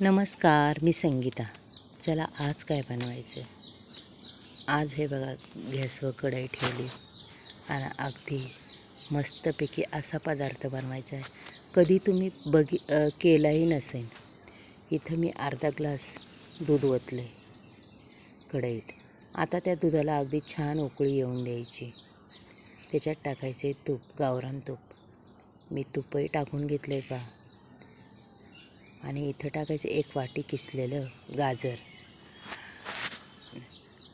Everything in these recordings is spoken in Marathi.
नमस्कार मी संगीता. चला आज काय बनवायचं? आज हे बघा गॅसवर कढई ठेवली. आणि अगदी मस्तपैकी असा पदार्थ बनवायचा आहे. कधी तुम्ही बघी केलाही नसेल. इथं मी अर्धा ग्लास दूध ओतले कढईत. आता त्या दुधाला अगदी छान उकळी येऊन द्यायची. त्याच्यात टाकायचे तूप गावरान तूप. मी तुपही टाकून घेतले का? आणि इथं टाकायचं एक वाटी किसलेलं गाजर.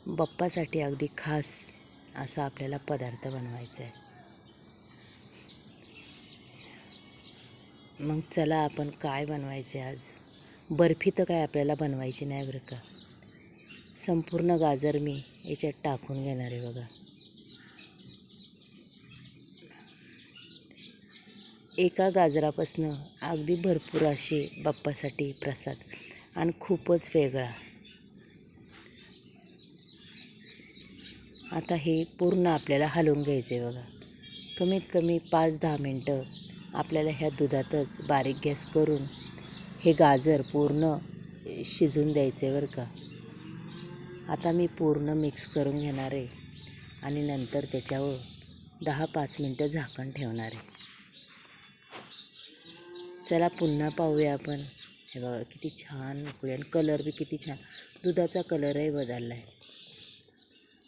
बप्पासाठी अगदी खास असा आपल्याला पदार्थ बनवायचा आहे मग चला आपण काय बनवायचे आज? बर्फी तर काय आपल्याला बनवायची नाही बरं का? संपूर्ण गाजर मी याच्यात टाकून घेणार आहे बघा. एका गाजरापासनं अगदी भरपूर असे बाप्पासाठी प्रसाद आणि खूपच वेगळा. आता हे पूर्ण आपल्याला हलवून घ्यायचं आहे बघा. कमीत कमी पाच दहा मिनटं आपल्याला ह्या दुधातच बारीक गॅस करून हे गाजर पूर्ण शिजून द्यायचं आहे बरं का. आता मी पूर्ण मिक्स करून घेणार आहे आणि नंतर त्याच्यावर दहा पाच मिनटं झाकण ठेवणार आहे. चला पुन्हा पाहूया आपण. हे बघा किती छान उकळी आणि कलर बी किती छान. दुधाचा कलरही बदलला आहे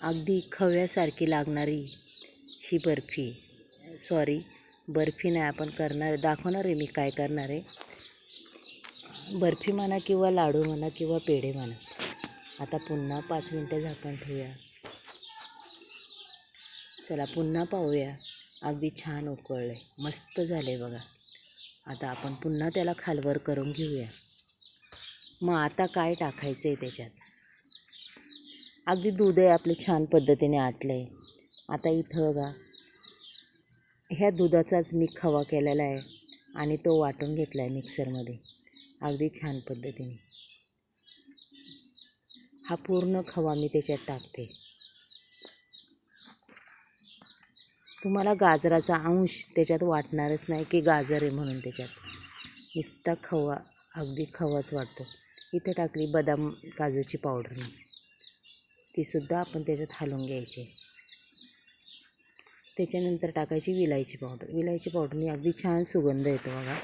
अगदी खव्यासारखी लागणारी ही बर्फी. सॉरी बर्फी नाही आपण करणार दाखवणार आहे मी काय करणार आहे. बर्फी म्हणा किंवा लाडू म्हणा किंवा पेढे म्हणा. आता पुन्हा पाच मिनटं झाकण ठेवूया. चला पुन्हा पाहूया. अगदी छान उकळलं आहे मस्त झालं आहे बघा. आता आपण पुन्हा त्याला खालवर करून घेऊया. मग आता काय टाकायचं आहे त्याच्यात? अगदी दूधही आपलं छान पद्धतीने आटलं आहे आता इथं बघा ह्या दुधाचाच मी खवा केलेला आहे आणि तो वाटून घेतला आहे मिक्सरमध्ये. अगदी छान पद्धतीने. हा पूर्ण खवा मी त्याच्यात टाकते. तुम्हाला गाजराचा अंश त्याच्यात वाटणारच नाही की गाजर आहे म्हणून त्याच्यात. नुसता खवा अगदी खवाच वाटतो. इथे टाकली बदाम काजूची पावडर. तीसुद्धा आपण त्याच्यात हलवून घ्यायची. त्याच्यानंतर टाकायची विलायची पावडर. विलायची पावडरनी अगदी छान सुगंध येतो बघा.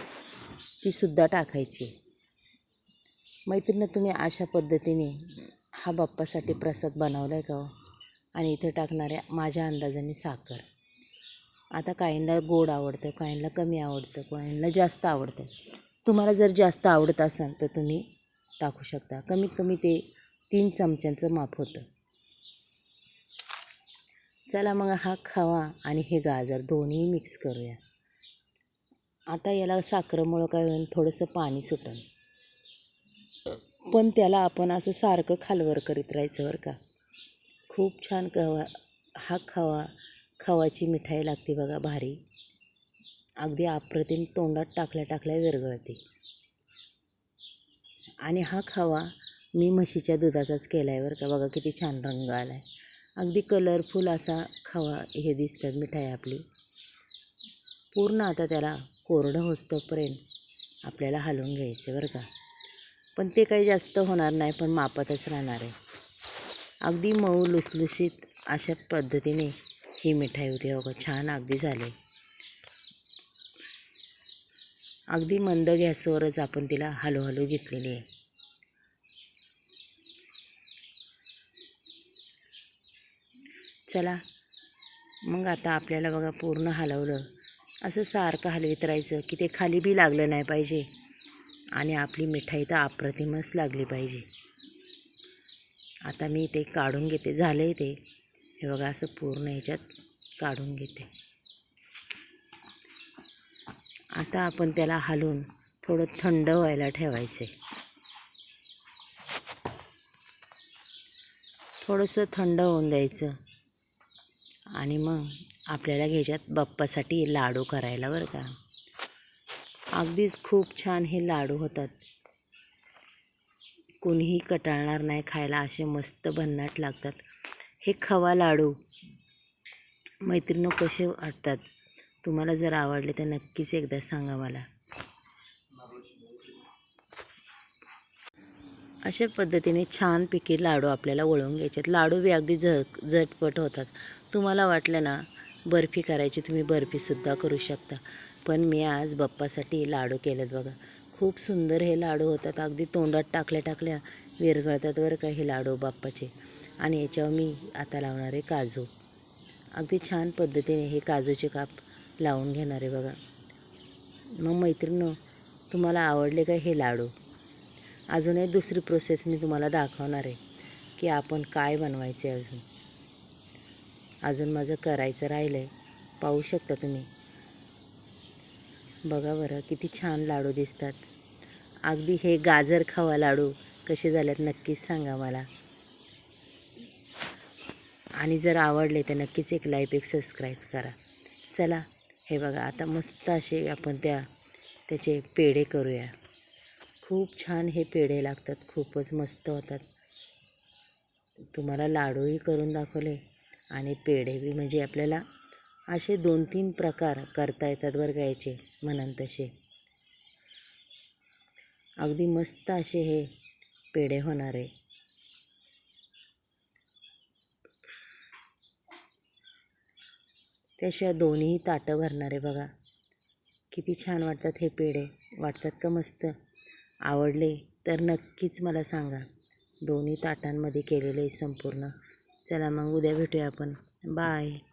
तीसुद्धा टाकायची. मैत्रिणी तुम्ही अशा पद्धतीने हा बाप्पासाठी प्रसाद बनवला आहे का हो? आणि इथे टाकणाऱ्या माझ्या अंदाजाने साखर. आता काहींना गोड आवडतं काहींना कमी आवडतं काहींना जास्त आवडतं. तुम्हाला जर जास्त आवडत असेल तर तुम्ही टाकू शकता. कमीत कमी ते तीन चमच्यांचं माप होतं. चला मग हा खवा आणि हे गाजर दोन्ही मिक्स करूया. आता याला साखरेमुळं काय होईल थोडंसं पाणी सुटेल पण त्याला आपण असं सारखं खालवर करीत राहायचं बरं का. खूप छान खवा हा खवा खवाची मिठाई लागते बघा भारी. अगदी अप्रतिम तोंडात टाकल्या टाकल्या विरघळते. आणि हा खवा मी म्हशीच्या दुधाचाच केला आहे बरं का. बघा किती छान रंग आला आहे अगदी कलरफुल असा खवा हे दिसतात मिठाई आपली. पूर्ण आता त्याला कोरडं होस्तोपर्यंत आपल्याला हलवून घ्यायचं बरं का. पण ते काही जास्त होणार नाही पण मापातच राहणार आहे. अगदी मऊ लुसलुशीत अशा पद्धतीने ही मिठाई होती. बघा छान अगदी झाली. अगदी मंद गॅसवरच आपण तिला हळूहळू घेतलेली आहे. चला मग आता आपल्याला बघा पूर्ण हलवलं. असं सारखं हलवीत राहायचं की ते खाली बी लागलं नाही पाहिजे. आणि आपली मिठाई तर अप्रतिमच लागली पाहिजे. आता मी ते काढून घेते. झालं आहे ते. हे बघा असं पूर्ण ह्याच्यात काढून घेते. आता आपण त्याला हलवून थोडं थंड व्हायला ठेवायचे थोडंसं थंड होऊन द्यायचं. आणि मग आपल्याला ह्याच्यात बाप्पासाठी लाडू करायला बरं का. अगदीच खूप छान हे लाडू होतात. कोणीही कटाळणार नाही खायला असे मस्त भन्नाट लागतात. हे खवा लाडू. मैत्रिणी कसे वाटतात? तुम्हाला जर आवडले तर नक्कीच एकदा सांगा मला. अशा पद्धतीने छानपैकी लाडू आपल्याला वळवून घ्यायचे आहेत लाडू बी अगदी झ झटपट होतात. तुम्हाला वाटलं ना बर्फी करायची तुम्ही बर्फीसुद्धा करू शकता. पण मी आज बाप्पासाठी लाडू केलेत बघा. खूप सुंदर हे लाडू होतात. अगदी तोंडात टाकल्या टाकल्या विरघळतात बरं का हे लाडू बाप्पाचे. आणि याच्यावर मी आता लावणार आहे काजू. अगदी छान पद्धतीने हे काजूचे काप लावून घेणार आहे बघा. मग मैत्रिणं तुम्हाला आवडले का हे लाडू? अजून एक दुसरी प्रोसेस मी तुम्हाला दाखवणार आहे की आपण काय बनवायचे अजून. अजून माझं करायचं राहिलं आहे पाहू शकता तुम्ही. बघा बरं किती छान लाडू दिसतात. अगदी हे गाजर खावा लाडू कसे झालेत नक्कीच सांगा मला. आणि जर आवडले तर नक्कीच एक लाईक एक सबस्क्राईब करा. चला हे बघा आता मस्त असे आपण त्या त्याचे पेढे करूया. खूप छान हे पेढे लागतात खूपच मस्त होतात. तुम्हाला लाडूही करून दाखवले आणि पेढे बी म्हणजे आपल्याला असे दोन तीन प्रकार करता येतात बरं घ्यायचे म्हणन म्हणून तसे. अगदी मस्त असे हे पेढे होणार. आहे त्याशिवाय दोन्ही ताटं भरणार आहे बघा. किती छान वाटतात हे पेढे. वाटतात का मस्त? आवडले तर नक्कीच मला सांगा. दोन्ही ताटांमध्ये केलेले आहे संपूर्ण. चला मग उद्या भेटूया आपण. बाय.